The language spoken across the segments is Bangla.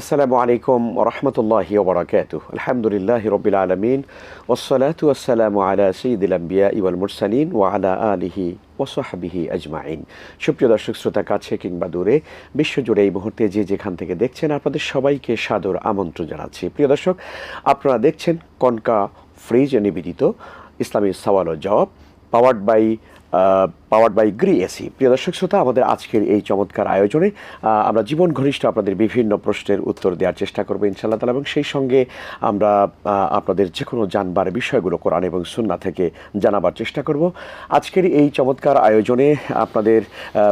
আসসালামু আলাইকুম রহমতুল্লাহ ওবরাকাত আলহামদুলিল্লাহ রবিল আলমিন ওসলাত ওসালামু আলা সঈদুল আম্বিয়া ইওয়াল মুরসালিন ওয়া আলা আলিহি ওসহাবিহি আজমাইন। সুপ্রিয় দর্শক, শ্রোতা কাছে কিংবা দূরে বিশ্বজুড়ে এই মুহূর্তে যে যেখান থেকে দেখছেন, আপনাদের সবাইকে সাদর আমন্ত্রণ জানাচ্ছি। প্রিয় দর্শক, আপনারা দেখছেন কনকা ফ্রিজ নিবেদিত ইসলামী সওয়াল ও জবাব powered by powered by Gree AC প্রিয় দর্শক শ্রোতা, আমাদের আজকের এই চমৎকার আয়োজনে আমরা জীবন ঘনিষ্ঠ আপনাদের বিভিন্ন প্রশ্নের উত্তর দেওয়ার চেষ্টা করব ইনশাআল্লাহ তালা এবং সেই সঙ্গে আমরা আপনাদের যে কোনো জানবার বিষয়গুলো কোরআন এবং সুন্না থেকে জানাবার চেষ্টা করব। আজকের এই চমৎকার আয়োজনে আপনাদের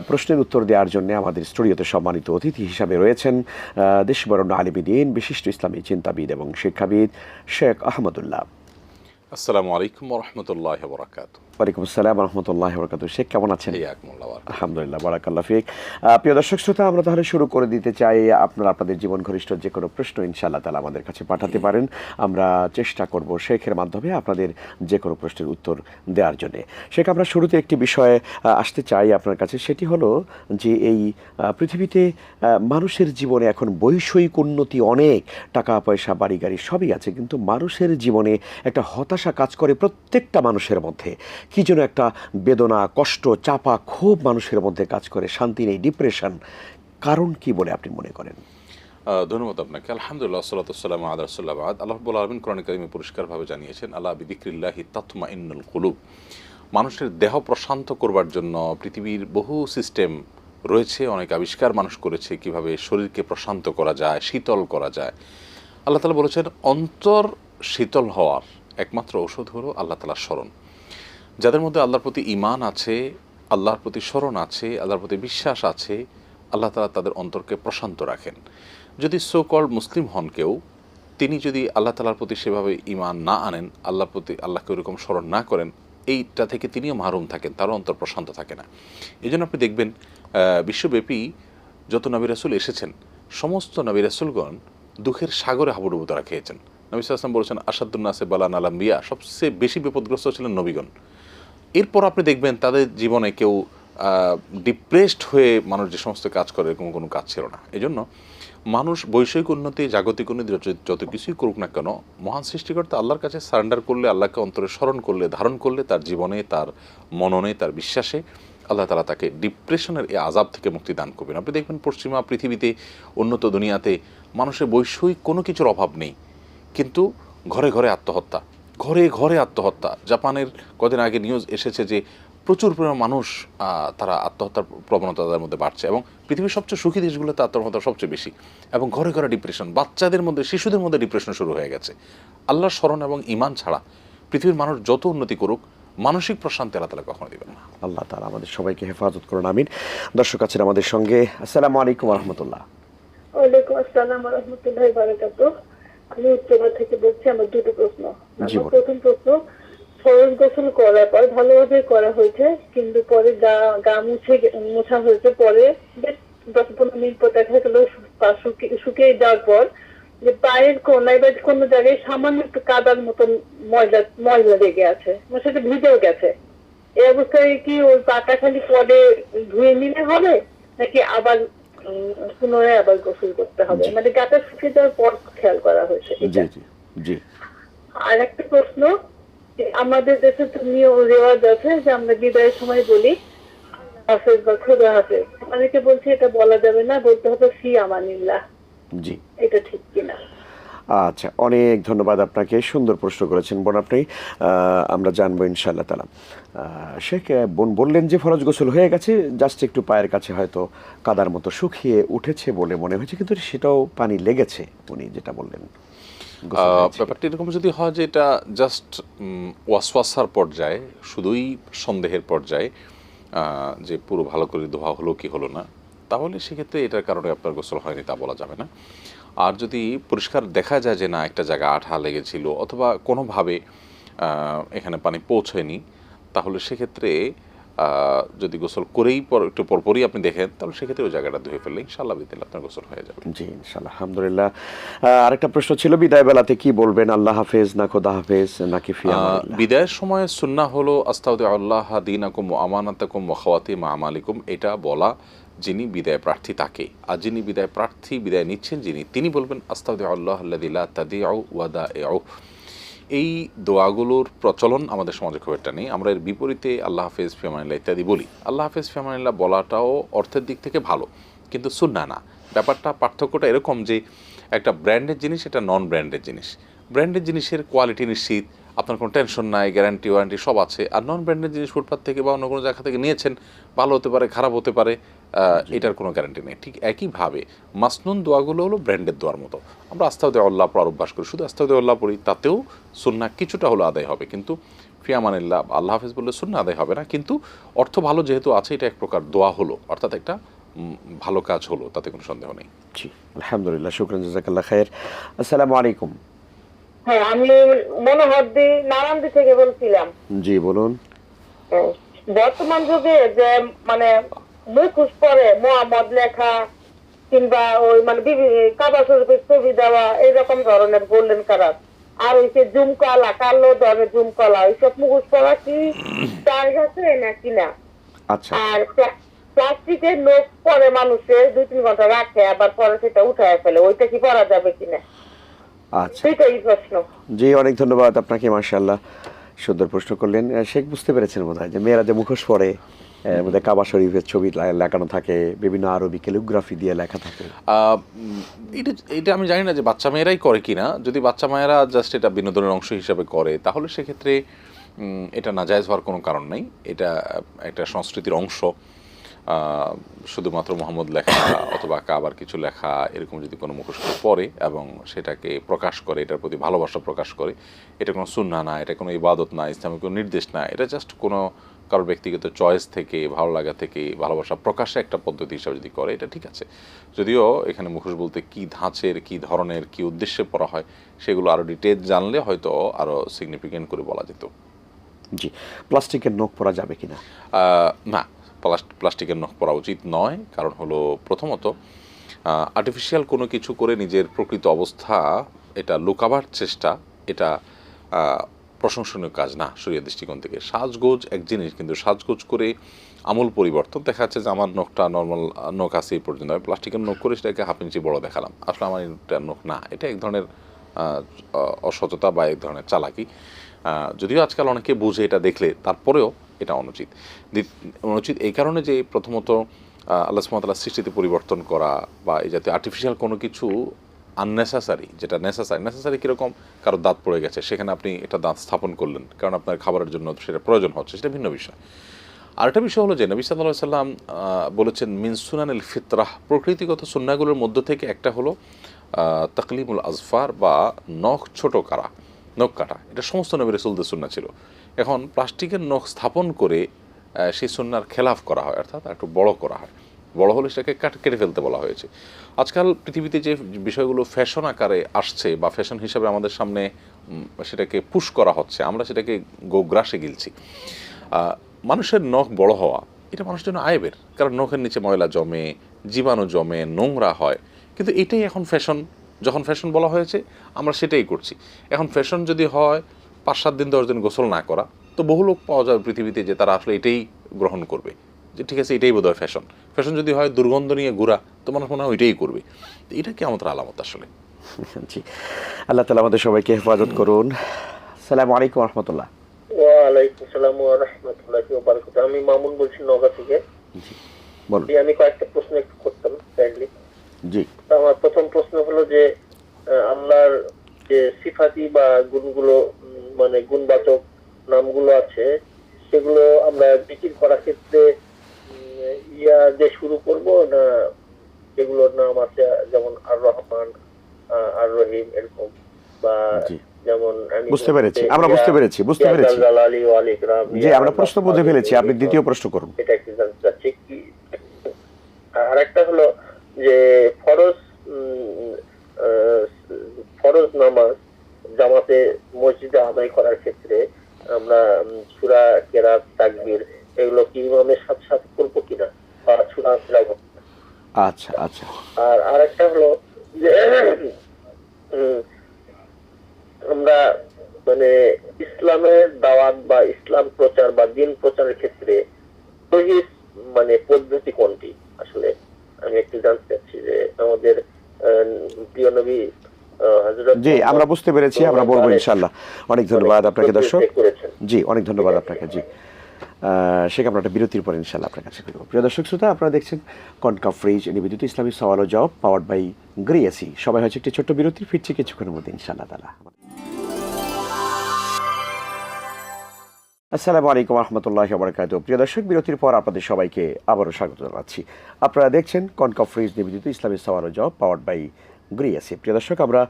প্রশ্নের উত্তর দেওয়ার জন্য আমাদের স্টুডিওতে সম্মানিত অতিথি হিসাবে রয়েছেন দেশবরণ্য আলিবিদিন বিশিষ্ট ইসলামী চিন্তাবিদ এবং শিক্ষাবিদ শেখ আহমদুল্লাহ। আসসালামু আলাইকুম রহমতুল্লাহ বরাকাত ওয়ালাইকুম আসসালাম রহমতুল্লাহ বরাকাত শেখ কেমন আছেন? ইয়াকমুল্লাহ আলহামদুলিল্লাহ বারাকাল্লাহ ফিক। প্রিয় দর্শক শ্রোতা আমরা তাহলে শুরু করে দিতে চাই আপনারা আপনাদের জীবন ঘনিষ্ঠ যে কোনো প্রশ্ন ইনশাআল্লাহ তালা আমাদের কাছে পাঠাতে পারেন। আমরা চেষ্টা করব শেখের মাধ্যমে আপনাদের যে কোনো প্রশ্নের উত্তর দেওয়ার জন্য। শেখ আমরা শুরুতে একটি বিষয়ে আসতে চাই আপনার কাছে। সেটি হলো যে এই পৃথিবীতে মানুষের জীবনে এখন বৈষয়িক উন্নতি অনেক টাকা পয়সা বাড়ি গাড়ি সবই আছে কিন্তু মানুষের জীবনে একটা হতাশা কাজ করে প্রত্যেকটা মানুষের মধ্যে। কি যেন একটা বেদনা কষ্ট চাপা খুব মানুষের মধ্যে কাজ করে, শান্তি নেই ডিপ্রেশন কারণ কি বলে আপনি মনে করেন? ধন্যবাদ আপনাকে। আলহামদুলিল্লাহ সাল্লাতাম আদ রসুল্লাহ আল্লাহ বল আলমিন কোরআন কারিমে পরিষ্কারভাবে জানিয়েছেন আল্লাহ বিদিক্রিল্লাহি তাতমা ইন্নুল কুলুব। মানুষের দেহ প্রশান্ত করবার জন্য পৃথিবীর বহু সিস্টেম রয়েছে, অনেক আবিষ্কার মানুষ করেছে কীভাবে শরীরকে প্রশান্ত করা যায়, শীতল করা যায়। আল্লাহ তালা বলেছেন, অন্তর শীতল হওয়ার একমাত্র ঔষধ হলো আল্লাহ তালার স্মরণ। যাদের মধ্যে আল্লাহর প্রতি ইমান আছে আল্লাহর প্রতি স্মরণ আছে, আল্লাহর প্রতি বিশ্বাস আছে, আল্লাহ তালা তাদের অন্তরকে প্রশান্ত রাখেন। যদি সো কল মুসলিম হন কেউ, তিনি যদি আল্লাহ তালার প্রতি সেভাবে ইমান না আনেন, আল্লাহর প্রতি আল্লাহকে ওরকম স্মরণ না করেন, এইটা থেকে তিনিও মাহরুম থাকেন, তারও অন্তর প্রশান্ত থাকে না। এই জন্য আপনি দেখবেন বিশ্বব্যাপী যত নবী রাসুল এসেছেন, সমস্ত নবী রাসুলগণ দুঃখের সাগরে হাবুডুবু তারা খেয়েছেন। নবী সাল্লাম বলেছেন আসাদুন্নাসে বালান আলাম্বিয়া সবচেয়ে বেশি বিপদগ্রস্ত ছিলেন নবীগণ। এরপর আপনি দেখবেন তাদের জীবনে কেউ ডিপ্রেসড হয়ে মানুষ যে সমস্ত কাজ করে এরকম কোনো কাজ ছিল না। এই জন্য মানুষ বৈষয়িক উন্নতি, জাগতিক উন্নতি যত- কিছুই করুক না কেন, মহান সৃষ্টিকর্তা আল্লাহর কাছে সারেন্ডার করলে, আল্লাহকে অন্তরে স্মরণ করলে, ধারণ করলে তার জীবনে, তার মননে, তার বিশ্বাসে আল্লাহ তালা তাকে ডিপ্রেশনের এই আজাব থেকে মুক্তি দান করবেন। আপনি দেখবেন পশ্চিমা পৃথিবীতে, উন্নত দুনিয়াতে মানুষের বৈষয়িক কোনো কিছুর অভাব নেই। কিন্তু ঘরে ঘরে আত্মহত্যা ঘরে ঘরে আত্মহত্যা। জাপানের কদিন আগে নিউজ এসেছে যে প্রচুর পরিমাণ মানুষ তারা আত্মহত্যার প্রবণতা তাদের মধ্যে বাড়ছে এবং পৃথিবীর সবচেয়ে সুখী দেশগুলোতে আত্মহত্যা সবচেয়ে বেশি এবং ঘরে ঘরে ডিপ্রেশন বাচ্চাদের মধ্যে শিশুদের মধ্যে ডিপ্রেশন শুরু হয়ে গেছে। আল্লাহর স্মরণ এবং ইমান ছাড়া পৃথিবীর মানুষ যত উন্নতি করুক মানসিক প্রশান্তি আল্লাহ তালা কখনো দেবেন না। আল্লাহ তালা আমাদের সবাইকে হেফাজত করুন আমিন। দর্শক আছেন আমাদের সঙ্গে আসসালামু আলাইকুম রহমতুল্লাহ। ওয়ালাইকুম আসসালাম রহমতুল্লাহ বারাকাতু আমি উত্তরা থেকে বলছি আমার দুটো প্রশ্ন। আমার প্রথম প্রশ্ন ফরজ গোসল করার পর ভালোভাবে করা হয়েছে কিন্তু পরে গা গা মুছে মোছা হয়েছে পরে বেশ দশ পনেরো মিনিট পর দেখা গেল শুকিয়ে যাওয়ার পর যে পায়ের কোনায় বা কোনো জায়গায় সামান্য একটু কাদার মতন ময়লা ময়লা লেগে আছে মানে সেটা ভিজেও গেছে। এই অবস্থায় কি ওই পাটা খালি পরে ধুয়ে নিলে হবে নাকি আবার পুনরায় আবার গোসল করতে হবে। মানে গাটা শুকিয়ে যাওয়ার পর খেয়াল করা হয়েছে জি জি জি। আর একটা প্রশ্ন আমাদের দেশে তো নিয়ম রেওয়াজ আছে যে আমরা বিদায়ের সময় বলি হাফেজ বা খোদা হাফেজ। আমাদেরকে বলছে এটা বলা যাবে না বলতে হবে ফি আমানিল্লাহ। জি। এটা ঠিক কিনা? আচ্ছা অনেক ধন্যবাদ আপনাকে। সুন্দর প্রশ্ন করেছেন বোন আপনি। আমরা জানব ইনশাআল্লাহ তালা শেখ বোন বললেন যে ফরজ গোসল হয়ে গেছে জাস্ট একটু পায়ের কাছে হয়তো কাদার মতো শুকিয়ে উঠেছে বলে মনে হয়েছে কিন্তু সেটাও পানি লেগেছে উনি যেটা বললেন। ব্যাপারটা এরকম যদি হয় যে এটা জাস্ট ওয়াসওয়াসার পর্যায়ে শুধুই সন্দেহের পর্যায়ে যে পুরো ভালো করে ধোয়া হলো কি হলো না তাহলে সেক্ষেত্রে এটার কারণে আপনার গোসল হয়নি তা বলা যাবে না। আর যদি পরিষ্কার দেখা যায় যে না একটা জায়গা আঠা লেগেছিল অথবা কোনোভাবে এখানে পানি পৌঁছয়নি তাহলে সেক্ষেত্রে যদি গোসল করেই পর একটু পরপরই আপনি দেখেন তাহলে সেক্ষেত্রে ওই জায়গাটা ধুয়ে ফেললে ইনশাল্লাহ বিদিন আপনার গোসল হয়ে যাবে। জি ইনশাল্লাহ আলহামদুলিল্লাহ। আরেকটা প্রশ্ন ছিল বিদায় বেলাতে কি বলবেন? আল্লাহ হাফেজ না খোদা হাফেজ নাকি ফি বিদায়ের সময় সুন্না হলো আস্তাউদ আল্লাহ দিনাকুম আমানাতাকুম ও খাওয়াতি মা আমালিকুম এটা বলা যিনি বিদায় প্রার্থী তাকে। আর যিনি বিদায় প্রার্থী, বিদায় নিচ্ছেন যিনি, তিনি বলবেন আস্তাউদ্দি আল্লাহ আল্লাদিল্লা তাদিয়াউ ওয়াদা এও এই দোয়াগুলোর প্রচলন আমাদের সমাজে খুব একটা নেই। আমরা এর বিপরীতে আল্লাহ হাফেজ ফিয়ামানিল্লাহ ইত্যাদি বলি। আল্লাহ হাফেজ ফিয়ামানিল্লাহ বলাটাও অর্থের দিক থেকে ভালো, কিন্তু সুন্না না। ব্যাপারটা, পার্থক্যটা এরকম যে একটা ব্র্যান্ডের জিনিস, এটা নন ব্র্যান্ডের জিনিস। ব্র্যান্ডের জিনিসের কোয়ালিটি নিশ্চিত, আপনার কোনো টেনশন নাই, গ্যারান্টি, ওয়ারেন্টি সব আছে। আর নন ব্র্যান্ডের জিনিস ফুটপাথ থেকে বা অন্য কোনো জায়গা থেকে নিয়েছেন, ভালো হতে পারে, খারাপ হতে পারে এটার কোনো গ্যারান্টি নেই। ঠিক একইভাবে মাসনুন দোয়াগুলো হলো ব্র্যান্ডের দোয়ার মতো। আমরা আস্তাউদ্দ আল্লাহ পড়ার অভ্যাস করি। শুধু আস্তাউদ্দ আল্লাহ পড়ি তাতেও সুন্না কিছুটা হলো আদায় হবে। কিন্তু ফিয়ামানিল্লাহ আল্লাহ হাফিজ বললে সুন্না আদায় হবে না। কিন্তু অর্থ ভালো যেহেতু আছে এটা এক প্রকার দোয়া হলো। অর্থাৎ একটা ভালো কাজ হলো তাতে কোনো সন্দেহ নেই। জি আলহামদুলিল্লাহ শুক্রান জাজাকাল্লাহ খায়ের। আসসালামু আলাইকুম। হ্যাঁ আমি মনোহরদি নারায়ণদি থেকে বলছিলাম। জি বলুন। হ্যাঁ, বর্তমান যুগে যে মানে মুখোশ পরে মোহাম্মদ লেখা কিংবা ওই মানে কাবা শরীফের ছবি দেওয়া এইরকম ধরনের গোল্ডেন কালার আর ওই যে জুমকলা কালো ধরনের জুমকলা ওইসব মুখোশ পরা কি চার্জ আছে নাকি না? আচ্ছা। আর প্লাস্টিকের নোট পরে মানুষের দুই তিন ঘণ্টা রাখে আবার পরে সেটা উঠায় ফেলে ওইটা কি করা যাবে কিনা? আচ্ছা। সেটাই প্রশ্ন। জি অনেক ধন্যবাদ আপনাকে মার্শাল্লাহ সুন্দর প্রশ্ন করলেন। শেখ বুঝতে পেরেছেন বোধ হয় যে মেয়েরা যে মুখোশ পরে এর মধ্যে কাবা শরীফের ছবি লেখানো থাকে, বিভিন্ন আরবি ক্যালিগ্রাফি দিয়ে লেখা থাকে। এটা এটা আমি জানি না যে বাচ্চা মেয়েরাই করে কি না যদি বাচ্চা মেয়েরা জাস্ট এটা বিনোদনের অংশ হিসাবে করে, তাহলে সেক্ষেত্রে এটা নাজায়জ হওয়ার কোনো কারণ নেই। এটা একটা সংস্কৃতির অংশ। শুধুমাত্র মোহাম্মদ লেখা অথবা কাবার কিছু লেখা, এরকম যদি কোনো মুখোশ পড়ে এবং সেটাকে প্রকাশ করে, এটার প্রতি ভালোবাসা প্রকাশ করে, এটা কোনো সুন্না না, এটা কোনো ইবাদত না ইসলামিক কোনো নির্দেশ না, এটা জাস্ট কোনো কারোর ব্যক্তিগত চয়েস থেকে ভালো লাগা থেকে ভালোবাসা প্রকাশে একটা পদ্ধতি হিসাবে যদি করে এটা ঠিক আছে। যদিও এখানে মুখোশ বলতে কি ধাঁচের কি ধরনের কি উদ্দেশ্যে পড়া হয় সেগুলো আরও ডিটেল জানলে হয়তো আরও সিগনিফিকেন্ট করে বলা যেত। জি প্লাস্টিকের নখ পরা যাবে কি না না প্লাস- প্লাস্টিকের নখ পরা উচিত নয় কারণ হলো প্রথমত আর্টিফিশিয়াল কোনো কিছু করে নিজের প্রকৃত অবস্থা এটা লুকাবার চেষ্টা এটা প্রশংসনীয় কাজ না শরীয় দৃষ্টিকোণ থেকে। সাজগোজ এক জিনিস কিন্তু সাজগোজ করে আমূল পরিবর্তন। দেখা যাচ্ছে যে আমার নখটা নর্মাল নখ আছে এই পর্যন্ত। আমি প্লাস্টিকের নখ করে সেটাকে হাফ ইঞ্চি বড় দেখালাম। আসলে আমার এটা নখ না। এটা এক ধরনের আহ, অসততা বা এক ধরনের চালাকি। যদিও আজকাল অনেকে বুঝে এটা দেখলে তারপরেও এটা অনুচিত। অনুচিত এই কারণে যে প্রথমত আল্লাহ সুমতাল্লাহ সৃষ্টিতে পরিবর্তন করা বা এই জাতীয় আর্টিফিশিয়াল কোনো কিছু আননেসেসারি যেটা নেসেসারি নেসেসারি কীরকম? কারও দাঁত পড়ে গেছে, সেখানে আপনি এটা দাঁত স্থাপন করলেন, কারণ আপনার খাবারের জন্য সেটা প্রয়োজন হচ্ছে, সেটা ভিন্ন বিষয়। আরেকটা বিষয় হলো যে নবী সাল্লাহ সাল্লাম বলেছেন মিনসুনানিল ফিতরাহ প্রকৃতিগত সুন্নাগুলোর মধ্য থেকে একটা হলো তাকলিমুল আজফার বা নখ ছোট কারা, নখ কাটা, এটা সমস্ত নবীর রসুলদের সুন্না ছিল। এখন প্লাস্টিকের নখ স্থাপন করে সেই সুন্নার খেলাফ করা হয়, অর্থাৎ একটু বড় করা হয়। বড় হলে সেটাকে কাট কেটে ফেলতে বলা হয়েছে। আজকাল পৃথিবীতে যে বিষয়গুলো ফ্যাশন আকারে আসছে বা ফ্যাশন হিসাবে আমাদের সামনে সেটাকে পুশ করা হচ্ছে, আমরা সেটাকে গোগ্রাসে গিলছি। মানুষের নখ বড় হওয়া, এটা মানুষের জন্য আয়বের, কারণ নখের নিচে ময়লা জমে, জীবাণু জমে, নোংরা হয়। কিন্তু এটাই এখন ফ্যাশন। যখন ফ্যাশন বলা হয়েছে, আমরা সেটাই করছি। এখন ফ্যাশন যদি হয়, পাঁচ সাত দিন, দশ দিন গোসল না করা, তো বহু লোক পাওয়া যাবে পৃথিবীতে যে তারা আসলে এটাই গ্রহণ করবে। যে ঠিক আছে এটাই বোধহয় ফ্যাশন ফ্যাশন যদি হয় দুর্গন্ধ নিয়ে ঘোরা তো মানুষ মনে হয় ওইটাই করবে। তো এটা কি আমাদের আলামত আসলে? জি। আল্লাহ তালা আমাদের সবাইকে হেফাজত করুন। সালাম আলাইকুম রহমতুল্লাহ। ওয়ালাইকুম সালাম ওয়া রাহমাতুল্লাহি ওয়া বারাকাতুহু। আমি মামুন বলছি নগা থেকে। বলুন। আমি কয়েকটা প্রশ্ন একটু করতাম কাইন্ডলি জি। আমার প্রথম প্রশ্ন হলো যে আল্লাহর যে সিফাতি বা গুণগুলো মানে গুণবাচক নামগুলো আছে সেগুলো আমরা বিক্রি করার ক্ষেত্রে ইয়া দিয়ে শুরু করব না যেগুলোর নাম আছে যেমন আর রহমান আর রহিম এরকম বা যেমন বুঝতে পেরেছি, আমরা বুঝতে পেরেছি, বুঝতে পেরেছি। জি আমরা প্রশ্ন বুঝে ফেলেছি আপনি। দ্বিতীয় প্রশ্ন করুন এটা একটু জানতে চাচ্ছি কি আর হলো যে ফরজ ফরজ নামাজ জামাতে মসজিদে আদায় করার ক্ষেত্রে আমরা সুরা কেরাত তাকবীর এগুলো কি ইমামের সাথে সাথে করব কিনা বা সূরা তেলাওয়াত আচ্ছা আচ্ছা। আর আরেকটা হলো যে আমরা মানে ইসলামের দাওয়াত বা ইসলাম প্রচার বা দিন প্রচারের ক্ষেত্রে মানে পদ্ধতি কোনটি? আসলে আমি একটু জানতে চাচ্ছি যে আমাদের প্রিয় নবী জি আমরা বুঝতে পেরেছি আমরা বলব ইনশাল্লাহ অনেক ধন্যবাদ আপনাকে দর্শক। জি অনেক ধন্যবাদ আপনাকে জি। শেখ আমরা একটা বিরতির পর ইনশাল্লাহ আপনার কাছে ফিরবো। প্রিয় দর্শক শ্রোতা, আপনারা দেখছেন কনকা ফ্রিজ নিবেদিত ইসলামী সওয়াল ও জবাব পাওয়ার্ড বাই গ্রিয়াসি সবাই হচ্ছে একটি ছোট্ট বিরতি, ফিরছে কিছুক্ষণের মধ্যে ইনশাল্লাহ তালা আসসালামু আলাইকুম রহমতুল্লাহ বরকাত প্রিয় দর্শক, বিরতির পর আপনাদের সবাইকে আবারও স্বাগত জানাচ্ছি। আপনারা দেখছেন কনকা ফ্রিজ নিবেদিত ইসলামী সওয়াল জব পাওয়ার বাই গ্রিয়াসি প্রিয় দর্শক, আমরা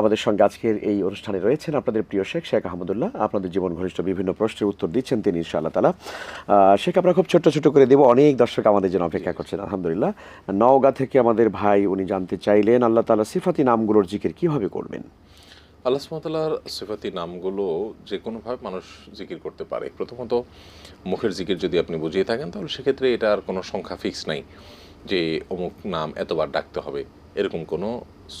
আমাদের সঙ্গে আজকের এই অনুষ্ঠানে রয়েছেন আপনাদের প্রিয় শেখ শেখ আহমদুল্লাহ। আপনাদের জীবন ঘনিষ্ঠ বিভিন্ন প্রশ্নের উত্তর দিচ্ছেন তিনি ইনশাআল্লাহ তালা শেখ, আমরা খুব ছোট্ট ছোট করে দেব। অনেক দর্শক আমাদের জন্য অপেক্ষা করছেন, আলহামদুলিল্লাহ। নওগাঁ থেকে আমাদের ভাই, উনি জানতে চাইলেন, আল্লাহ তালা সিফাতি নামগুলোর জিকির কীভাবে করবেন? আল্লাহ সুমতাল্লাহর সিফাতি নামগুলো যে কোনোভাবে মানুষ জিকির করতে পারে। প্রথমত, মুখের জিকির যদি আপনি বুঝিয়ে থাকেন, তাহলে সেক্ষেত্রে এটার কোনো সংখ্যা ফিক্স নাই যে অমুক নাম এতবার ডাকতে হবে। এরকম কোনো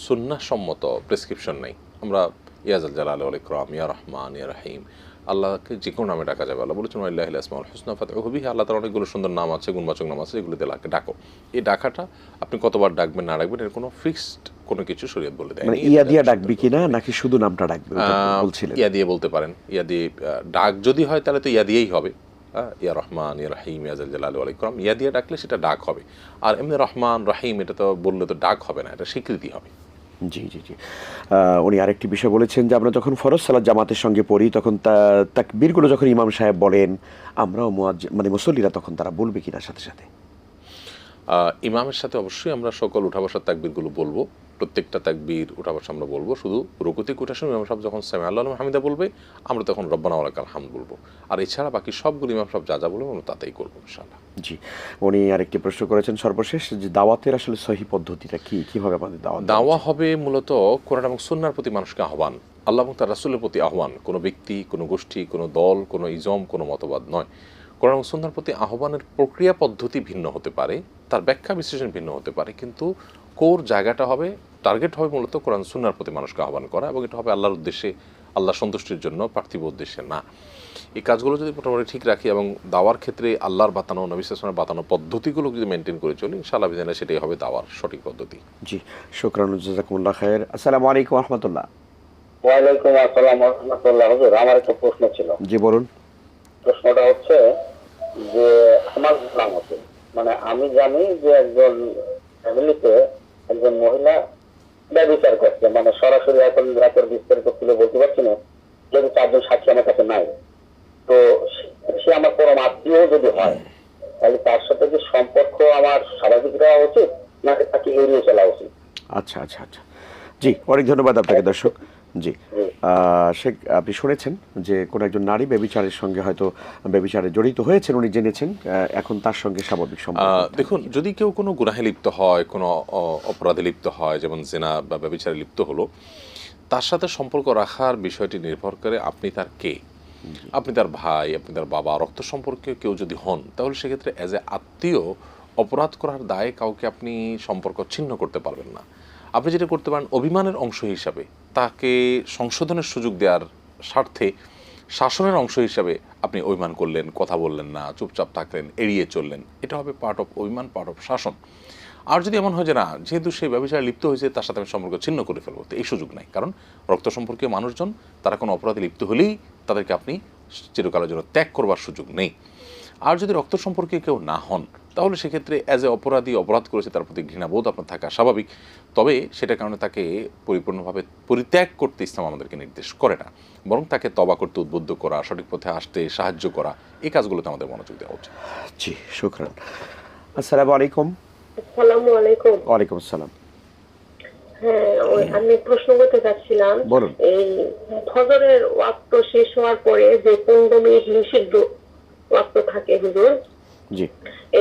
সুন্নাসম্মত প্রেসক্রিপশন নেই। আমরা ইয়াজাল জালাল আলাইকরাম ইয়া রহমান ইয়া রাহিম আল্লাহকে যে কোনো নামে ডাকা যাবে। আল্লাহ বলেছেন আল্লাহ আসমাউল হুসনা ফাতে হবি আল্লাহ তার অনেকগুলো সুন্দর নাম আছে গুণবাচক নাম আছে যেগুলো দিয়ে ডাকো। এই ডাকাটা আপনি কতবার ডাকবেন না ডাকবেন এর কোনো ফিক্সড কোনো কিছু শরীয়ত বলে দেয় মানে ইয়া দিয়া ডাকবি কিনা নাকি শুধু নামটা ডাকবে? বলছিলেন। ইয়া দিয়ে বলতে পারেন। ইয়া দিয়ে ডাক যদি হয় তাহলে তো ইয়া দিয়েই হবে। ইয়া রহমান ইয়া রাহিম ইয়া জালাল আলাইকরাম ইয়া দিয়ে ডাকলে সেটা ডাক হবে। আর এমনি রহমান রাহিম এটা তো বললে তো ডাক হবে না এটা স্বীকৃতি হবে। জি জি জি। উনি আরেকটি বিষয় বলেছেন যে আমরা যখন ফরজ সালাত জামাতের সঙ্গে পড়ি তখন তা তাকবীরগুলো যখন ইমাম সাহেব বলেন আমরাও মানে মুসল্লিরা তখন তারা বলবে কিনা সাথে সাথে? ইমামের সাথে অবশ্যই আমরা সকল উঠা বসার তাকবীরগুলো বলব। প্রত্যেকটা তাকবীর ওটা বসা আমরা বলব। শুধু রকুতি কুটার সময় ইমাম সাহেব যখন সামি আল্লাহ হামিদা বলবে আমরা তখন রব্বানা ওয়ালাকাল হামদ বলব। আর এছাড়া বাকি সবগুলো ইমাম সাহেব যা যা বলব আমরা তাতেই করব ইনশাআল্লাহ। জি উনি আরেকটি প্রশ্ন করেছেন সর্বশেষ যে দাওয়াতের আসলে সহি পদ্ধতিটা কি? কীভাবে আমাদের দাওয়াত? দেওয়া দাওয়া হবে মূলত কোরআন এবং সুন্নার প্রতি মানুষকে আহ্বান। আল্লাহ এবং তার রাসুলের প্রতি আহ্বান। কোনো ব্যক্তি কোনো গোষ্ঠী কোনো দল কোনো ইজম কোনো মতবাদ নয়। কোরআন এবং সুন্নার প্রতি আহ্বানের প্রক্রিয়া পদ্ধতি ভিন্ন হতে পারে তার ব্যাখ্যা বিশ্লেষণ ভিন্ন হতে পারে কিন্তু কোর জায়গাটা হবে টার্গেট হবে মূলত কোরআন সুন্নার প্রতি মানুষকে আহ্বান করা এবং এটা হবে আল্লাহর উদ্দেশ্যে আল্লাহ সন্তুষ্টির জন্য পার্থিব উদ্দেশ্যে না। এই কাজগুলো যদি মোটামুটি ঠিক রাখি এবং দাওয়ার ক্ষেত্রে আল্লাহর বাতানো নবিসের বাতানো পদ্ধতিগুলো যদি মেনটেন করে চলি ইনশাআল্লাহ বিধানে সেটাই হবে দাওয়ার সঠিক পদ্ধতি। জি শুক্রান জাজাকুমুল্লাহ খায়ের। আসসালামু আলাইকুম রহমতুল্লাহ ওয়ালাইকুম আসসালাম রহমতুল্লাহ হুজুর আমার একটা প্রশ্ন ছিল। জি বলুন। প্রশ্নটা হচ্ছে যে আমার নাম হচ্ছে মানে আমি জানি যে একজন ফ্যামিলিতে একজন মহিলা ব্যবচার করছে। মানে সরাসরি এখন রাতের বিস্তারিত খুলে বলতে পারছি না যদি চারজন সাক্ষী আমার কাছে নাই। তো সে- আমার পরম আত্মীয় যদি হয়, তাহলে তার সাথে যে সম্পর্ক আমার স্বাভাবিক রাখা উচিত, নাকি তাকে এড়িয়ে চলা উচিত? আচ্ছা আচ্ছা আচ্ছা। জি, অনেক ধন্যবাদ আপনাকে, দর্শক। জি। শেখ আপনি শুনেছেন যে কোনো একজন নারী বেবিচারের সঙ্গে হয়তো বেবিচারে জড়িত হয়েছেন উনি জেনেছেন এখন তার সঙ্গে স্বাভাবিক সম্পর্ক। দেখুন যদি কেউ কোনো গুনাহে লিপ্ত হয় কোনো অপরাধে লিপ্ত হয় যেমন জেনা বা ব্যবচারে লিপ্ত হলো তার সাথে সম্পর্ক রাখার বিষয়টি নির্ভর করে আপনি তার কে? আপনি তার ভাই আপনি তার বাবা রক্ত সম্পর্কে কেউ যদি হন তাহলে সেক্ষেত্রে অ্যাজ এ আত্মীয় অপরাধ করার দায়ে কাউকে আপনি সম্পর্ক ছিন্ন করতে পারবেন না। আপনি যেটা করতে পারেন অভিমানের অংশ হিসাবে, তাকে সংশোধনের সুযোগ দেওয়ার স্বার্থে শাসনের অংশ হিসাবে আপনি অভিমান করলেন, কথা বললেন না, চুপচাপ থাকলেন, এড়িয়ে চললেন। এটা হবে পার্ট অফ অভিমান পার্ট অফ শাসন। আর যদি এমন হয় যে না, যেহেতু সেই ব্যবসায় লিপ্ত হয়েছে, তার সাথে আমি সম্পর্ক ছিন্ন করে ফেলব, তো এই সুযোগ নাই। কারণ রক্ত সম্পর্কীয় মানুষজন, তারা কোনো অপরাধে লিপ্ত হলেই তাদেরকে আপনি চিরকালের জন্য ত্যাগ করবার সুযোগ নেই। আর যদি রক্ত সম্পর্কে কেউ না হন তাহলে সেক্ষেত্রে অ্যাজ এ অপরাধী অপরাধ করেছে তার প্রতি ঘৃণাবোধ আপনার থাকা স্বাভাবিক। তবে সেটার কারণে তাকে পরিপূর্ণভাবে পরিত্যাগ করতে ইসলাম আমাদেরকে নির্দেশ করে না। বরং তাকে তবা করতে উদ্বুদ্ধ করা সঠিক পথে আসতে সাহায্য করা এই কাজগুলোতে আমাদের মনোযোগ দেওয়া উচিত। জি শুক্রান। আসসালামু আলাইকুম। আসসালামু আলাইকুম। ওয়ালাইকুম আসসালাম। হ্যাঁ আমি প্রশ্ন করতে চাচ্ছিলাম এই ফজরের ওয়াক্ত শেষ হওয়ার পরে যে পনেরো মিনিট নিষিদ্ধ ওয়াক্ত থাকে হুজুর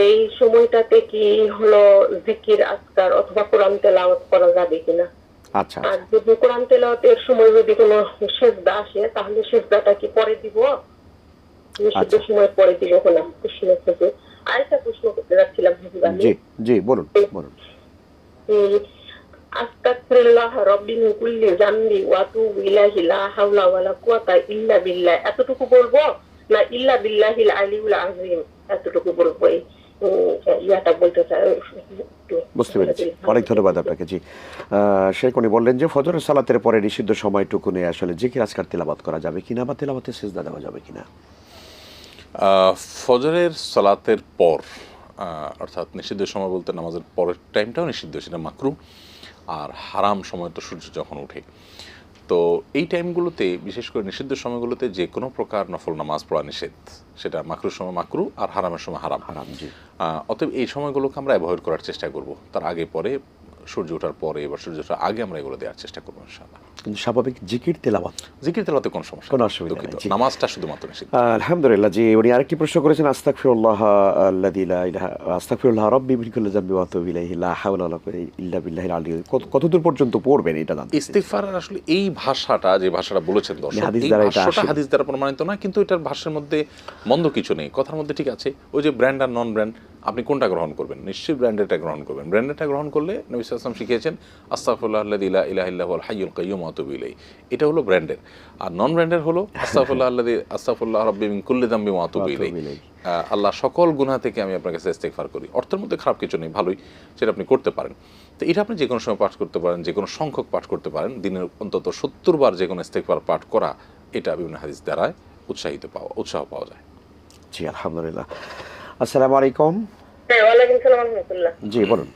এই সময়টাতে কি হলো জিকির আজকার অথবা কোরআন তেলাওয়াত করা যাবে কিনা? আচ্ছা আর যদি কোরআন তেলাওয়াতের সময় যদি কোনো সেজদা আসে তাহলে সেজদাটা কি পরে দিব? নিষিদ্ধ আচ্ছা। সময় পরে দিব কিনা? প্রশ্ন থেকে আরেকটা প্রশ্ন করতে যাচ্ছিলাম জি জি বলুন বলুন। আস্তাগফিরুল্লাহ রব্বি মিন কুল্লি জামবি ওয়া আতুবু ইলাইহি লা হাওলা ওয়ালা কুওয়াতা ইল্লা বিল্লাহ। এতটুকু বলব? না ইল্লা বিল্লাহিল আলিউল আযীম এতটুকু বলব এই ইয়াটা বলতে চাই বুঝতে পেরেছি। অনেক ধন্যবাদ আপনাকে জি। শেখ উনি বললেন যে ফজরের সালাতের পরে নিষিদ্ধ সময়টুকুনে আসলে যে জিকির আজকার তেলাবাত করা যাবে কিনা বা তেলাবাতে সেজদা দেওয়া যাবে কিনা? আহ, ফজরের সালাতের পর অর্থাৎ নিষিদ্ধ সময় বলতে নামাজের পরের টাইমটাও নিষিদ্ধ সেটা মাকরু আর হারাম সময় তো সূর্য যখন ওঠে। তো এই টাইমগুলোতে বিশেষ করে নিষিদ্ধ সময়গুলোতে যে কোনো প্রকার নফল নামাজ পড়া নিষেধ সেটা মাকরুর সময় মাকরু আর হারামের সময় হারাম। হারাম জি। অতএব এই সময়গুলোকে আমরা অ্যাভয়েড করার চেষ্টা করব। তার আগে পরে সূর্য ওঠার পরে বা সূর্য ওঠার আগে আমরা এগুলো দেওয়ার চেষ্টা করব ইনশাআল্লাহ। কিন্তু স্বাভাবিক জিকির তেলাবাত জিকির তেলাতে কোনো সমস্যা কোনো অসুবিধা নেই, নামাজটা শুধুমাত্র আলহামদুলিল্লাহ জি উনি আরেকটি প্রশ্ন করেছেন আস্তাগফিরুল্লাহ আল্লাযী লা ইলাহা আস্তাগফিরুল্লাহ রাব্বি মিন কুল্লি যামবি ওয়া আতুবু ইলাইহি লা হাওলা ওয়ালা কুওয়াতা ইল্লা বিল্লাহিল কত- কতদূর পর্যন্ত পড়বেন এটা জানতে ইস্তিগফার আসলে এই ভাষাটা যে ভাষাটা বলেছেন দর্শক হাদিস দ্বারা এটা হাদিস দ্বারা প্রমাণিত না কিন্তু এটার ভাষার মধ্যে মন্দ কিছু নেই। কথার মধ্যে ঠিক আছে ওই যে ব্র্যান্ড আর নন ব্র্যান্ড আপনি কোনটা গ্রহণ করবেন? নিশ্চয়ই ব্র্যান্ডেরটা গ্রহণ করবেন। ব্র্যান্ডেরটা গ্রহণ করলে নবী সাল্লাল্লাহু শিখিয়েছেন আস্তাগফিরুল্লাহ আল্লাযী লা ইলাহা ইল্লা হুয়াল হাইয়ুল কাইয়্যুম ওয়া এটা হলো ব্র্যান্ডের। আর নন ব্র্যান্ডের হলো আস্তাগফিরুল্লাহ আল্লাযী আস্তাগফিরুল্লাহ রাব্বি কুল্লি যামবি ওয়া আতুবু ওয়া আতুবু ইলাইহি। ইলাইহি। আহ, আল্লাহ সকল গুনাহ থেকে আমি আপনার কাছে ইস্তেগফার করি। অর্থের মধ্যে খারাপ কিছু নেই ভালোই সেটা আপনি করতে পারেন। তো এটা আপনি যে কোনো সময় পাঠ করতে পারেন যে কোনো সংখ্যক পাঠ করতে পারেন দিনের অন্তত সত্তর বার যে কোনো ইস্তেগফার পাঠ করা এটা বিভিন্ন হাদিস দ্বারায় উৎসাহিত পাওয়া উৎসাহ পাওয়া যায়। জি আলহামদুলিল্লাহ। আসসালামু আলাইকুম। হ্যাঁ জি বলুন।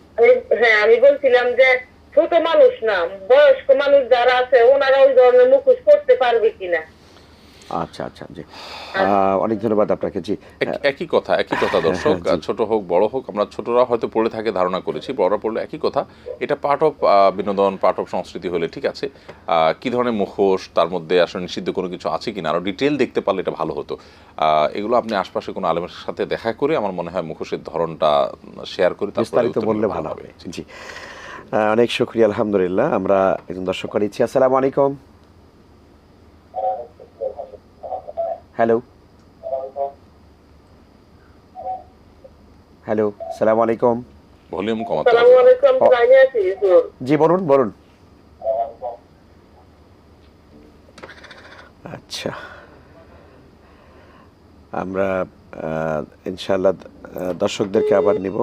হ্যাঁ আমি বলছিলাম যে ছোট মানুষ না বয়স্ক মানুষ যারা আছে ওনারা ওই ধরনের মুখোশ করতে পারবে কিনা? আচ্ছা আচ্ছা জি। অনেক ধন্যবাদ আপনাকে জি। একই কথা একই কথা দর্শক ছোট হোক বড় হোক আমরা ছোটরা হয়তো পড়ে থাকে ধারণা করেছি বড়রা পড়লে একই কথা এটা পার্ট অফ বিনোদন পার্ট অফ সংস্কৃতি হলে ঠিক আছে? কি ধরনের মুখোশ তার মধ্যে আসলে নিষিদ্ধ কোনো কিছু আছে কিনা? আরও ডিটেল দেখতে পারলে এটা ভালো হতো। এগুলো আপনি আশপাশে কোনো আলেমের সাথে দেখা করে আমার মনে হয় মুখোশের ধরনটা শেয়ার করে তারপরে বিস্তারিত বললে ভালো হবে জি। অনেক শুক্রিয়া আলহামদুলিল্লাহ। আমরা একজন দর্শক নিচ্ছি। আসসালামু আলাইকুম। হ্যালো হ্যালো সালাম আলাইকুম। ভলিউম কমাতে আলাইকুম জি বলুন বলুন। আচ্ছা। আমরা ইনশাআল্লাহ দর্শকদেরকে আবার নিব।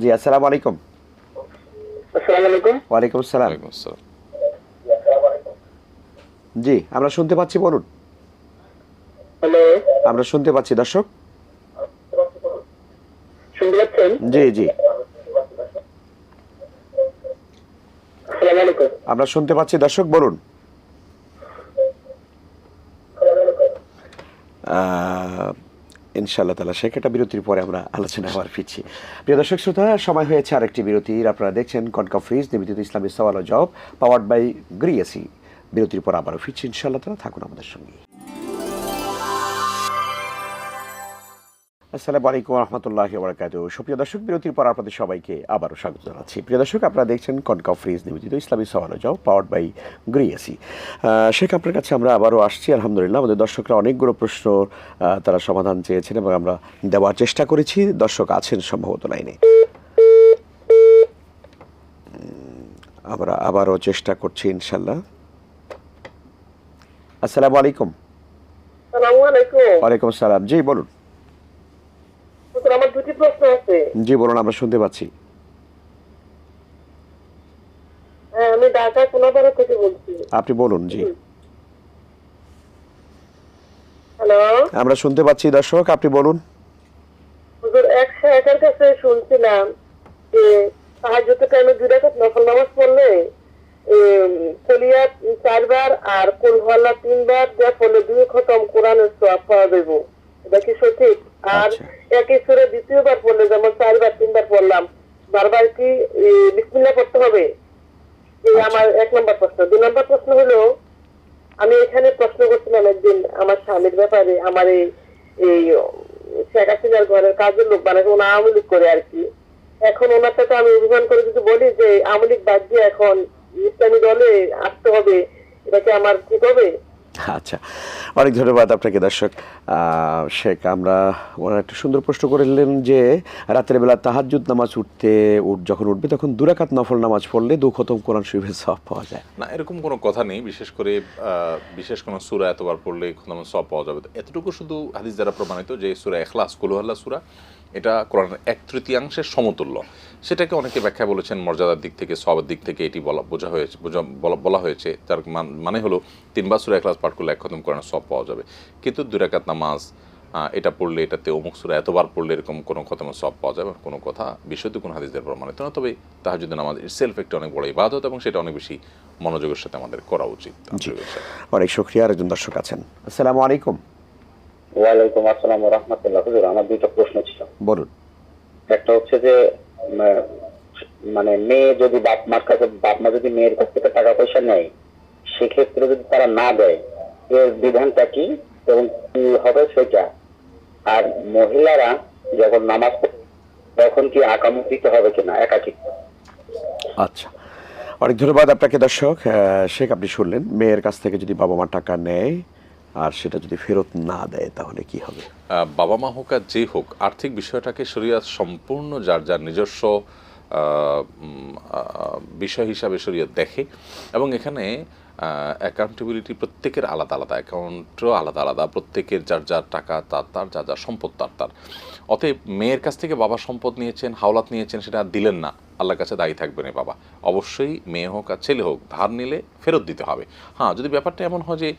জি আসসালামু আলাইকুম। আসসালামু আলাইকুম। ওয়ালাইকুম আসসালাম। ওয়া আলাইকুম আসসালাম। জি আমরা শুনতে পাচ্ছি বলুন। হ্যালো। আমরা শুনতে পাচ্ছি দর্শক। শুনতে পাচ্ছেন? জি জি। আমরা শুনতে পাচ্ছি দর্শক বলুন। আহ, ইনশাআল্লাহ তালা শেখ একটা বিরতির পরে আমরা আলোচনা আবার ফিরছি। প্রিয় দর্শক শ্রোতা সময় হয়েছে আরেকটি বিরতির। আপনারা দেখছেন কনকা ফ্রিজ নিবেদিত ইসলামী সওয়াল ও জব পাওয়ার্ড বাই গ্রিয়াসি বিরতির পর আবারও ফিরছি, ইনশাআল্লাহ তালা থাকুন আমাদের সঙ্গে। আসসালামু আলাইকুম রহমতুল্লাহ বরকাত সুপ্রিয় দর্শক, বিরতির পর আপনাদের সবাইকে আবারও স্বাগত জানাচ্ছি। প্রিয় দর্শক, আপনারা দেখছেন কনকা ফ্রিজ নিবেদিত ইসলামী সওয়াল যাও পাওয়ার্ড বাই গ্রিয়াসি শেখ, আপনার কাছে আমরা আবারও আসছি, আলহামদুলিল্লাহ। আমাদের দর্শকরা অনেকগুলো প্রশ্ন তারা সমাধান চেয়েছেন এবং আমরা দেওয়ার চেষ্টা করেছি। দর্শক আছেন সম্ভবত লাইনে। আমরা আবারও চেষ্টা করছি ইনশাল্লাহ আসসালামু আলাইকুম। ওয়ালাইকুম আসসালাম। জি বলুন। আমার দুটি প্রশ্ন আছে। জি বলুন আমরা শুনতে পাচ্ছি। হ্যাঁ আমি ঢাকা কোনাপাড়া থেকে বলছি। আপনি বলুন জি। হ্যালো। আমরা শুনতে পাচ্ছি দর্শক আপনি বলুন। হুজুর এক শায়খের কাছে শুনছিলাম যে সাহায্যতে টাইমে দুই রাকাত নফল নামাজ পড়লে কলিয়া চারবার আর কুলহল্লা তিনবার দেওয়া পড়লে দুই খতম কোরআনের সোয়াব পাওয়া এটা কি সঠিক? আর আচ্ছা। একই সুরে দ্বিতীয়বার পড়লে যেমন চারবার তিনবার পড়লাম বারবার কি বিসমিল্লাহ পড়তে হবে? এই আচ্ছা। আমার এক নম্বর প্রশ্ন। দুই নম্বর প্রশ্ন হলো আমি এখানে প্রশ্ন করছিলাম একদিন আমার স্বামীর ব্যাপারে আমার এই এই শেখ হাসিনার ঘরের কাজের লোক বানাকে ওনা আওয়ামী লীগ করে আর কি। এখন ওনার সাথে আমি অভিমান করে যদি বলি যে আওয়ামী লীগ বাদ দিয়ে এখন ইসলামী দলে আসতে হবে এটা কি আমার ঠিক হবে? আচ্ছা অনেক ধন্যবাদ আপনাকে দর্শক। শেখ আমরা ওনার একটা সুন্দর প্রশ্ন করলেন যে রাতের বেলা তাহাজ্জুদ নামাজ উঠতে যখন উঠবে তখন দুরাকাত নফল নামাজ পড়লে দু খতম কোরআন শরীফের সব পাওয়া যায়। না এরকম কোনো কথা নেই বিশেষ করে আহ, বিশেষ কোনো সুরা এতবার পড়লে কোনো সব পাওয়া যাবে। এতটুকু শুধু হাদিস দ্বারা প্রমাণিত যে সুরা এখলাস কুলুহাল্লা সুরা এটা কোরআনের এক তৃতীয়াংশের সমতুল্য। সেটাকে অনেকে ব্যাখ্যা বলেছেন মর্যাদার দিক থেকে সবের দিক থেকে এটি বলা বোঝা হয়েছে বোঝা- বলা- বলা হয়েছে। তার মান- মানে হলো তিনবার সুরা এখলাস পাঠ করলে এক খতম কোরআনের সব পাওয়া যাবে। কিন্তু দুরাকাত নামাজ এটা পড়লে এটাতে অমুক সুরা এতবার পড়লে এরকম কোনো খতমের সব পাওয়া যাবে কোনো কথা বিশুদ্ধ কোনো হাদিসদের প্রমাণিত না। তবে তাহাজুদ্দিন নামাজ সেলফ একটা অনেক বড় ইবাদত এবং সেটা অনেক বেশি মনোযোগের সাথে আমাদের করা উচিত। অনেক শুক্রিয়া আরেকজন দর্শক আছেন। আসসালামু আলাইকুম। ওয়ালাইকুম আসসালাম রহমতুল্লাহ। হুজুর আমার দুইটা প্রশ্ন ছিল। বলুন। একটা হচ্ছে যে মানে মেয়ে যদি বাপ মার কাছে, বাপ মা যদি মেয়ের কাছ থেকে টাকা পয়সা নেয়, সেক্ষেত্রে যদি তারা না দেয়, এর বিধানটা কি এবং কি হবে সেটা? আর মহিলারা যখন নামাজ তখন কি আকামত দিতে হবে কিনা, একাকি? আচ্ছা। অনেক ধন্যবাদ আপনাকে দর্শক। শেখ, আপনি শুনলেন। মেয়ের কাছ থেকে যদি বাবা মা টাকা নেয় আর সেটা যদি ফেরত না দেয়, তাহলে কি হবে? বাবা মা হোক আর যে হোক, আর্থিক বিষয়টাকে শরিয়াত সম্পূর্ণ যার যার নিজস্ব বিষয় হিসাবে শরীয়ত দেখে এবং এখানে অ্যাকাউন্টেবিলিটি প্রত্যেকের আলাদা আলাদা অ্যাকাউন্টও আলাদা আলাদা, প্রত্যেকের যার যার টাকা, তার তার, যার যার সম্পদ, তার তার। অতএব মেয়ের কাছ থেকে বাবা সম্পদ নিয়েছেন, হাওলাত নিয়েছেন, সেটা দিলেন না। আল্লাহর কাছে দায়ী থাকবে না বাবা। অবশ্যই মেয়ে হোক আর ছেলে হোক, ধার নিলে ফেরত দিতে হবে। হ্যাঁ যদি ব্যাপারটা এমন হয় যে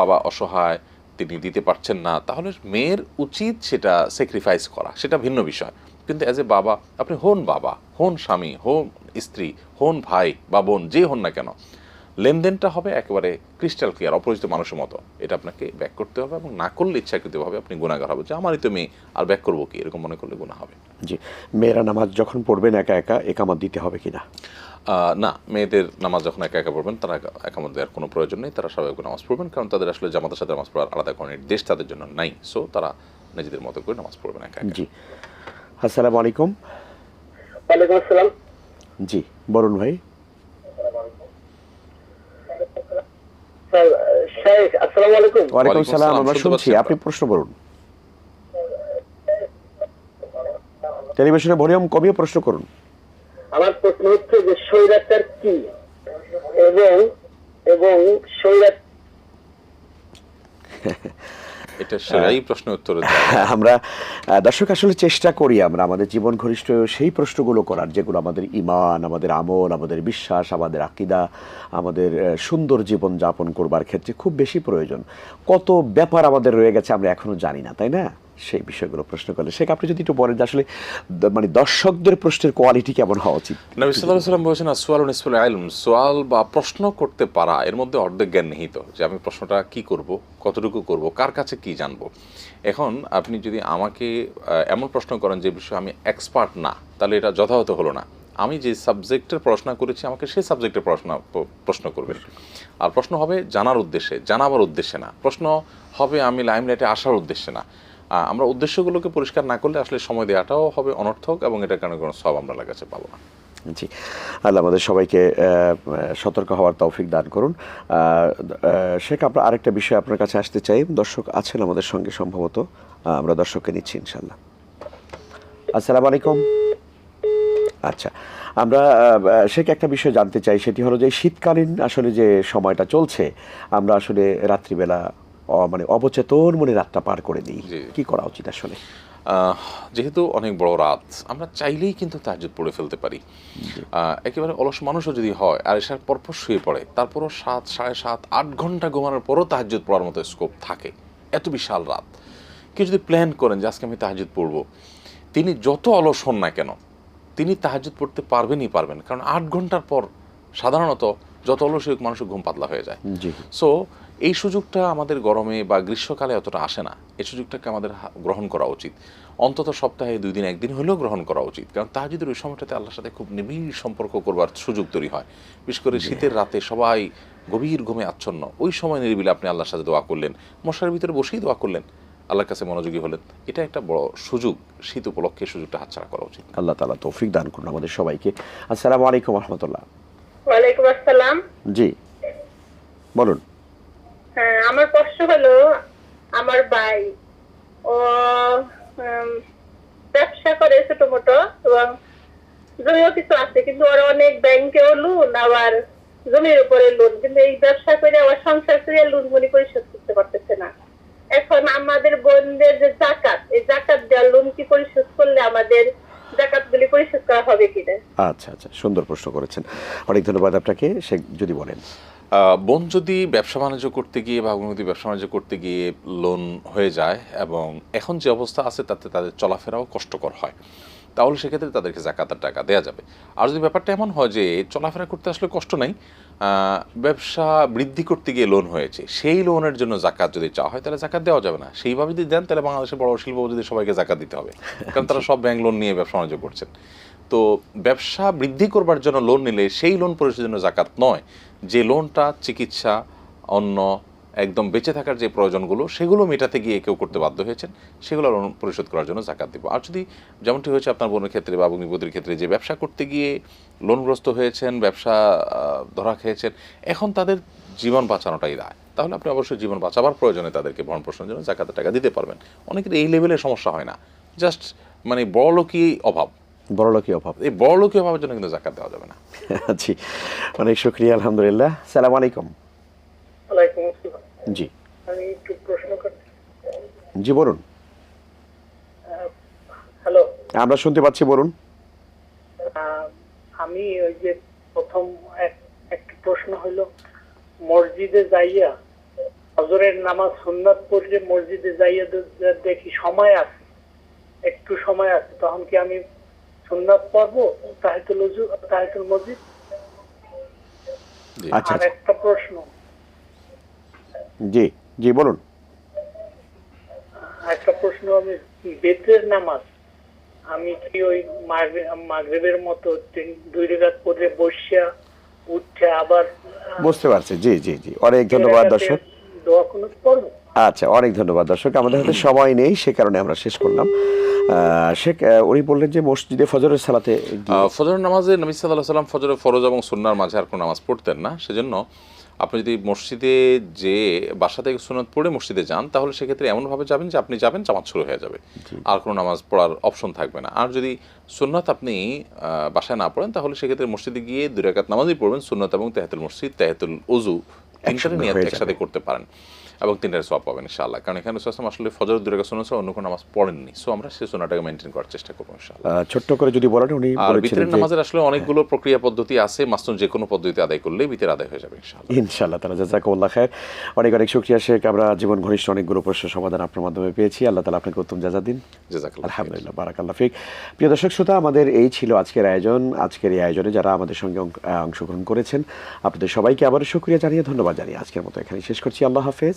বাবা অসহায়, তিনি দিতে পারছেন না, তাহলে মেয়ের উচিত সেটা স্যাক্রিফাইস করা। সেটা ভিন্ন বিষয়। কিন্তু অ্যাজ এ বাবা, আপনি হন বাবা, হন স্বামী, হন স্ত্রী, হন ভাই বা বোন, যে হন না কেন লেনদেনটা হবে একেবারে ক্রিস্টাল ক্লিয়ার অপরিচিত মানুষের মতো। এটা আপনাকে ব্যাক করতে হবে এবং না করলে ইচ্ছাকৃতভাবে আপনি গুণাগার হবে যে আমারই তো মেয়ে আর ব্যাক করব কি? এরকম মনে করলে গুণা হবে। জি। মেয়েরা নামাজ যখন পড়বেন একা একা একামত দিতে হবে কি না না মেয়েদের নামাজ যখন একা একা পড়বেন তারা একা- একামত দেওয়ার কোনো প্রয়োজন নেই। তারা স্বাভাবিক নামাজ পড়বেন কারণ তাদের আসলে জামাতের সাথে নামাজ পড়ার আলাদা কোনো নির্দেশ তাদের জন্য নাই। সো তারা নিজেদের মতো করে নামাজ পড়বেন একা জি। আসসালামু আলাইকুম। ওয়ালাইকুম আসসালাম। জি বলুন ভাই স্যার শেখ আসসালামু আলাইকুম। ওয়ালাইকুম ওয়ালাইকুম সালাম আমরা শুনছি আপনি প্রশ্ন করুন। টেলিভিশনে ভলিউম কমিয়ে প্রশ্ন করুন। আমার প্রশ্ন হচ্ছে যে স্বৈরাচার কি? এবং এবং স্বৈরাচার এটা সেটাই প্রশ্ন উত্তর আমরা দর্শক আসলে চেষ্টা করি আমরা আমাদের জীবন ঘনিষ্ঠ সেই প্রশ্নগুলো করার যেগুলো আমাদের ইমান আমাদের আমল আমাদের বিশ্বাস আমাদের আকিদা আমাদের সুন্দর জীবন যাপন করবার ক্ষেত্রে খুব বেশি প্রয়োজন। কত ব্যাপার আমাদের রয়ে গেছে আমরা এখনও জানি না তাই না? সেই বিষয়গুলো প্রশ্ন করলে শেখ, আপনি যদি একটু বলেন যে আসলে মানে দর্শকদের প্রশ্নের কোয়ালিটি কেমন হওয়া উচিত? নবী সাল্লাল্লাহু সাল্লাম বলেছেন সোয়াল নিসফুল ইলম সোয়াল বা প্রশ্ন করতে পারা, এর মধ্যে অর্ধেক জ্ঞান নিহিত যে আমি প্রশ্নটা কি করব, কতটুকু করব, কার কাছে কি জানব। এখন আপনি যদি আমাকে এমন প্রশ্ন করেন যে বিষয়ে আমি এক্সপার্ট না, তাহলে এটা যথাযথ হলো না। আমি যে সাবজেক্টের পড়াশোনা করেছি, আমাকে সেই সাবজেক্টের পড়াশোনা প্রশ্ন করবেন আর প্রশ্ন হবে জানার উদ্দেশ্যে, জানাবার উদ্দেশ্যে না। প্রশ্ন হবে আমি লাইমলাইটে আসার উদ্দেশ্যে না। আমরা উদ্দেশ্যগুলোকে পরিষ্কার না করলে আসলে সময় দেওয়াটাও হবে অনর্থক এবং এটার কারণে কোনো সব আমরা কাছে পাবো না। জি। আল্লাহ আমাদের সবাইকে সতর্ক হওয়ার তৌফিক দান করুন। শেখ, আমরা আরেকটা বিষয় আপনার কাছে আসতে চাই। দর্শক আছেন আমাদের সঙ্গে সম্ভবত। আমরা দর্শককে নিচ্ছি ইনশাল্লাহ আসসালামু আলাইকুম। আচ্ছা আমরা শেখ, একটা বিষয় জানতে চাই। সেটি হলো যে, শীতকালীন আসলে যে সময়টা চলছে, আমরা আসলে রাত্রিবেলা মানে অবচেতন মনে রাতটা পার করে দিই। কি করা উচিত আসলে? যেহেতু অনেক বড় রাত আমরা চাইলেই কিন্তু তাহাজুদ পড়ে ফেলতে পারি। একেবারে অলস মানুষও যদি হয় আর এসার পরপর শুয়ে পড়ে তারপরও সাত সাড়ে সাত আট ঘণ্টা ঘুমানোর পরও তাহাজুদ পড়ার মতো স্কোপ থাকে। এত বিশাল রাত। কেউ যদি প্ল্যান করেন যে আজকে আমি তাহাজুদ পড়ব। তিনি যত অলস হন না কেন তিনি তাহাজুদ পড়তে পারবেনই পারবেন। কারণ আট ঘণ্টার পর সাধারণত যত অলস হোক মানুষের ঘুম পাতলা হয়ে যায়। জি। সো এই সুযোগটা আমাদের গরমে বা গ্রীষ্মকালে অতটা আসে না। এই সুযোগটাকে আমাদের হা- গ্রহণ করা উচিত। অন্তত সপ্তাহে দুই দিন একদিন হলেও গ্রহণ করা উচিত। কারণ তাহাজুদের ওই সময়টাতে আল্লাহর সাথে খুব নিবিড় সম্পর্ক করবার সুযোগ তৈরি হয় বিশেষ করে শীতের রাতে সবাই গভীর ঘুমে আচ্ছন্ন ওই সময় নিরিবিলে আপনি আল্লাহর সাথে দোয়া করলেন মশার ভিতরে বসেই দোয়া করলেন আল্লাহর কাছে মনোযোগী হলেন এটা একটা বড় সুযোগ শীত উপলক্ষে সুযোগটা হাতছাড়া করা উচিত। আল্লাহ তালা তৌফিক দান করুন আমাদের সবাইকে। আসসালামু আলাইকুম রহমতুল্লাহ। ওয়ালাইকুম আসসালাম। জি বলুন। হ্যাঁ, আমার প্রশ্ন হলো আমার ভাই। ও ব্যবসা করে ছোট মোটো এবং জমিও কিছু আছে কিন্তু ওর অনেক ব্যাংকেও লোন আবার জমির উপরে লোন কিন্তু এই ব্যবসা করে আবার সংসার করে লোন গুলি পরিশোধ করতে পারতেছে না। এখন আমাদের বোনদের যে জাকাত এই জাকাত দেওয়ার লোন কি পরিশোধ করলে আমাদের জাকাত গুলি পরিশোধ করা হবে কিনা? আচ্ছা আচ্ছা সুন্দর প্রশ্ন করেছেন। অনেক ধন্যবাদ আপনাকে সে যদি বলেন। বোন যদি ব্যবসা বাণিজ্য করতে গিয়ে বা যদি ব্যবসা বাণিজ্য করতে গিয়ে লোন হয়ে যায় এবং এখন যে অবস্থা আছে তাতে তাদের চলাফেরাও কষ্টকর হয় তাহলে সেক্ষেত্রে তাদেরকে জাকাতের টাকা দেওয়া যাবে। আর যদি ব্যাপারটা এমন হয় যে চলাফেরা করতে আসলে কষ্ট নাই ব্যবসা বৃদ্ধি করতে গিয়ে লোন হয়েছে সেই লোনের জন্য জাকাত যদি চাওয়া হয় তাহলে জাকাত দেওয়া যাবে না। সেইভাবে যদি দেন তাহলে বাংলাদেশের বড় শিল্প যদি সবাইকে জাকাত দিতে হবে। কারণ তারা সব ব্যাংক লোন নিয়ে ব্যবসা বাণিজ্য করছেন। তো ব্যবসা বৃদ্ধি করবার জন্য লোন নিলে সেই লোন পরিশোধের জন্য জাকাত নয়। যে লোনটা চিকিৎসা অন্য একদম বেঁচে থাকার যে প্রয়োজনগুলো, সেগুলো মেটাতে গিয়ে কেউ করতে বাধ্য হয়েছেন, সেগুলো লোন পরিশোধ করার জন্য জাকাত দিব। আর যদি যেমনটি হয়েছে আপনার বোনের ক্ষেত্রে বা ভগ্নিপতির ক্ষেত্রে, যে ব্যবসা করতে গিয়ে লোনগ্রস্ত হয়েছেন, ব্যবসা ধরা খেয়েছেন, এখন তাদের জীবন বাঁচানোটাই দায় তাহলে আপনি অবশ্যই জীবন বাঁচাবার প্রয়োজনে তাদেরকে ভরণ পোষণের জন্য জাকাতের টাকা দিতে পারবেন। অনেকের এই লেভেলের সমস্যা হয় না। জাস্ট মানে বড়লোকই অভাব। বড় লোকই অভাব। এই বড়লোকই অভাবের জন্য কিন্তু জাকাত দেওয়া যাবে না। জি অনেক শুক্রিয়া আলহামদুলিল্লাহ। সালাম আলাইকুম। ওয়ালাইকুম আসসালাম। জি। আমি একটু প্রশ্ন করছি জি বলুন। হ্যালো। আমরা শুনতে পাচ্ছি বলুন। আহ, আমি ওই যে প্রথম এক- একটা প্রশ্ন হলো মসজিদে যাইয়া হজরের নামাজ সুন্নাত পড়লে মসজিদে যাইয়া দেখি সময় আছে। একটু সময় আছে তখন কি আমি সুন্নাত পড়ব তাহিতুল উজু তাহিতুল মসজিদ আচ্ছা আর আচ্ছা। একটা প্রশ্ন। জি জি বলুন। একটা প্রশ্ন আমি বেতের নামাজ আমি কি ওই মাগরে- মাগরিবের মতো দুই রেখাত পড়ে বসিয়া উঠে আবার বুঝতে পারছি। জি জি জি। অনেক ধন্যবাদ দর্শক। দোয়া কুনুত পড়ব? আচ্ছা অনেক ধন্যবাদ দর্শক। আমাদের হাতে সময় নেই সে কারণে আমরা শেষ করলাম। শেখ উনি বললেন যে মসজিদে ফজরের সালাতে ফজরের নামাজে নবী সাল্লাহ সাল্লাম ফজরের ফরজ এবং সুন্নার মাঝে আর কোনো নামাজ পড়তেন না। সেজন্য আপনি যদি মসজিদে যে বাসা থেকে সুন্নত পড়ে মসজিদে যান তাহলে সেক্ষেত্রে এমনভাবে যাবেন যে আপনি যাবেন জামাত শুরু হয়ে যাবে। আর কোনো নামাজ পড়ার অপশন থাকবে না। আর যদি সুন্নত আপনি আহ, বাসায় না পড়েন তাহলে সেক্ষেত্রে মসজিদে গিয়ে দুই রাকাত নামাজই পড়বেন সুন্নত এবং তেহাতুল মসজিদ তেহাতুল উজু তিনটাতে একসঙ্গে নিয়ে একসাথে করতে পারেন। এবং তিনটার সব পাবেন ইনশাআল্লাহ। কারণ এখানে রসুল আসলে ফজর রাকাত সুন্নত ছাড়া অন্য কোনো নামাজ পড়েননি। সো আমরা সেই সুন্নাটাকে মেনটেন করার চেষ্টা করব ইনশাআল্লাহ। ছোট্ট করে যদি বলেন উনি আর বিতরের নামাজের আসলে অনেকগুলো প্রক্রিয়া পদ্ধতি আছে মাসুম যে কোনো পদ্ধতিতে আদায় করলে বিতের আদায় হয়ে যাবে ইনশাআল্লাহ। ইনশাআল্লাহ তালা জাজাকুল্লাহ খায়ের। অনেক অনেক শুক্রিয়া শেখ। আমরা জীবন ঘনিষ্ঠ অনেকগুলো প্রশ্ন সমাধান আপনার মাধ্যমে পেয়েছি। আল্লাহ তালা আপনাকে উত্তম জাজা দিন। আলহামদুলিল্লাহ বারাকাল্লাহ ফিক। প্রিয় দর্শক শ্রোতা আমাদের এই ছিল আজকের আয়োজন। আজকের এই আয়োজনে যারা আমাদের সঙ্গে অংশগ্রহণ করেছেন আপনাদের সবাইকে আবারও শুক্রিয়া জানিয়ে ধন্যবাদ জানিয়ে আজকের মতো এখানে শেষ করছি। আল্লাহ হাফেজ।